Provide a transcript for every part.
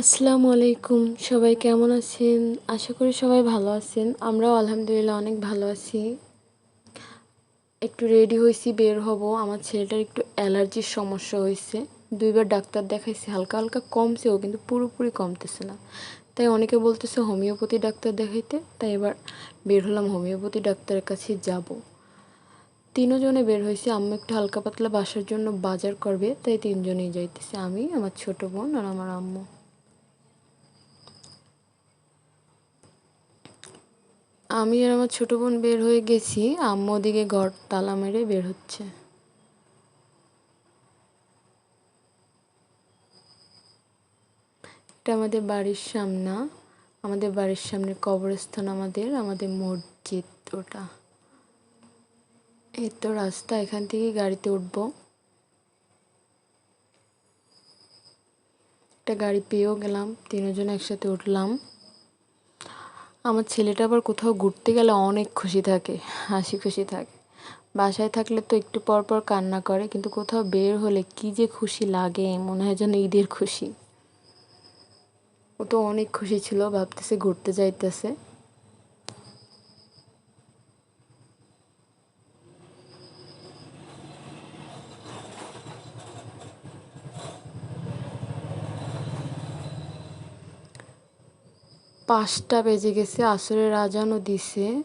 আসসালামু আলাইকুম। সবাই কেমন আছেন? আশা করি সবাই ভালো আছেন। আমরাও আলহামদুলিল্লাহ অনেক ভালো আছি। একটু রেডি হয়েছি বের হব। আমার ছেলেটার একটু অ্যালার্জির সমস্যা হয়েছে দুইবার ডাক্তার দেখাইছি, হালকা হালকা কমছেও কিন্তু পুরোপুরি কমতেছে না। তাই অনেকে বলতেছে, হোমিওপ্যাথি ডাক্তার দেখাইতে? তাই এবার বের হলাম, হোমিওপ্যাথি ডাক্তারের কাছে যাব। তিনজনে বের হয়েছে আম্মু একটু হালকা পাতলা বাসার জন্য বাজার করবে, তাই তিনজনেই যাইতেছে। আমি, আমার ছোট বোন আর আমার আম্মু। আমি আর আমার ছোট বোন বের হয়ে গেছি। আম্মু ওদিকে ঘর তালা মেরে বের হচ্ছে। এটা আমাদের বাড়ির সামনা। আমাদের বাড়ির সামনে কবরস্থান আমাদের আমাদের মসজিদ ওটা। এই তো রাস্তা, এখান থেকে গাড়িতে উঠব। একটা গাড়ি পেয়েও গেলাম, তিনজন একসাথে উঠলাম। আমার ছেলেটা আবার কোথাও ঘুরতে গেলে অনেক খুশি থাকে, হাসি খুশি থাকে। বাসায় থাকলে তো একটু পর পর কান্না করে, কিন্তু কোথাও বের হলে কি যে খুশি লাগে, মনে হয় যেন ঈদের খুশি। ও তো অনেক খুশি ছিল, ভাবতেছে ঘুরতে যাইতেছে। পাঁচটা বেজে গেছে, আসরের আজানও দিছে।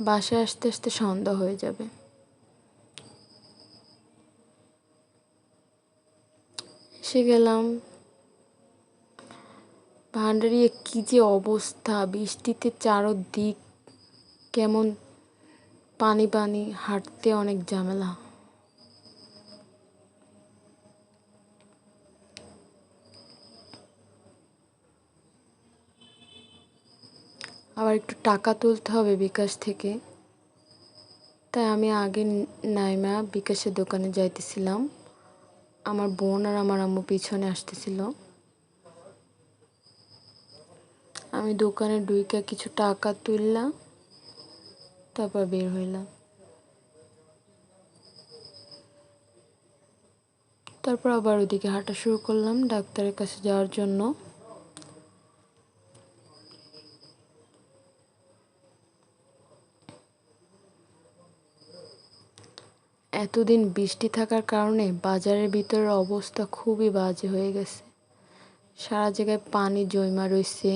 বাসায় আসতে আসতে সন্ধ্যা হয়ে যাবে। এসে গেলাম। ভান্ডারিয়ে কী যে অবস্থা, বৃষ্টিতে চারোদিক কেমন পানি পানি, হাঁটতে অনেক ঝামেলা। আবার একটু টাকা তুলতে হবে বিকাশ থেকে। তাই আমি আগে নাইমা বিকাশের দোকানে যাইতেছিলাম। আমার বোন আর আমার আম্মু পিছনে আসতেছিল। আমি দোকানে ডুইকা কিছু টাকা তুললাম, তারপর বের হইলাম। তারপর আবার ওদিকে হাঁটা শুরু করলাম ডাক্তারের কাছে যাওয়ার জন্য। এতদিন বৃষ্টি থাকার কারণে বাজারের ভিতরের অবস্থা খুবই বাজে হয়ে গেছে। সারা জায়গায় পানি জমা রয়েছে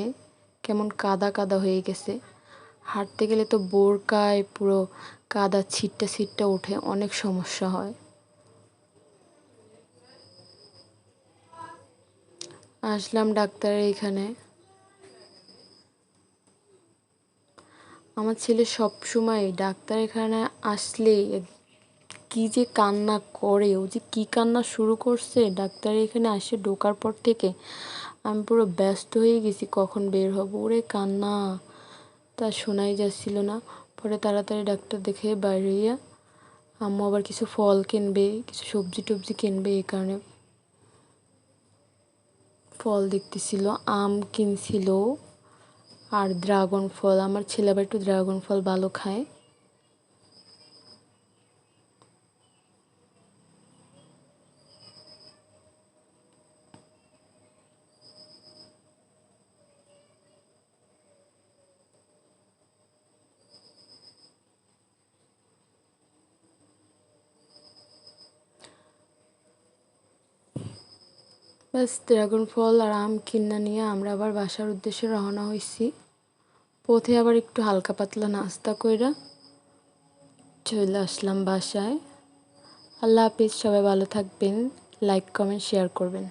কেমন কাদা কাদা হয়ে গেছে। হাঁটতে গেলে তো বোরকায় পুরো কাদা ছিটটা ছিটটা উঠে অনেক সমস্যা হয়। আসলাম ডাক্তারের এখানে। আমার ছেলে সবসময় ডাক্তার এখানে আসলেই কি যে কান্না করে, ও যে কী কান্না শুরু করছে, ডাক্তার এখানে আসে ঢোকার পর থেকে। আমি পুরো ব্যস্ত হয়ে গেছি, কখন বের হব? ওরে কান্না। তা শোনাই যাচ্ছিল না। পরে তাড়াতাড়ি ডাক্তার দেখে বাইরে আম্মু আবার কিছু ফল কিনবে, কিছু সবজি টবজি কিনবে এই কারণে। ফল দেখতেছিল, আম কিনছিল, আর ড্রাগন ফল। আমার ছেলে আবার একটু ড্রাগন ফল ভালো খায়। ব্যাস, ড্রাগন ফল আর আম কিনা নিয়ে আমরা আবার বাসার উদ্দেশ্যে রওনা হয়েছি পথে আবার একটু হালকা পাতলা নাস্তা কইরা চলে আসলাম বাসায়। আল্লাহ হাফিজ, সবাই ভালো থাকবেন, লাইক, কমেন্ট, শেয়ার করবেন।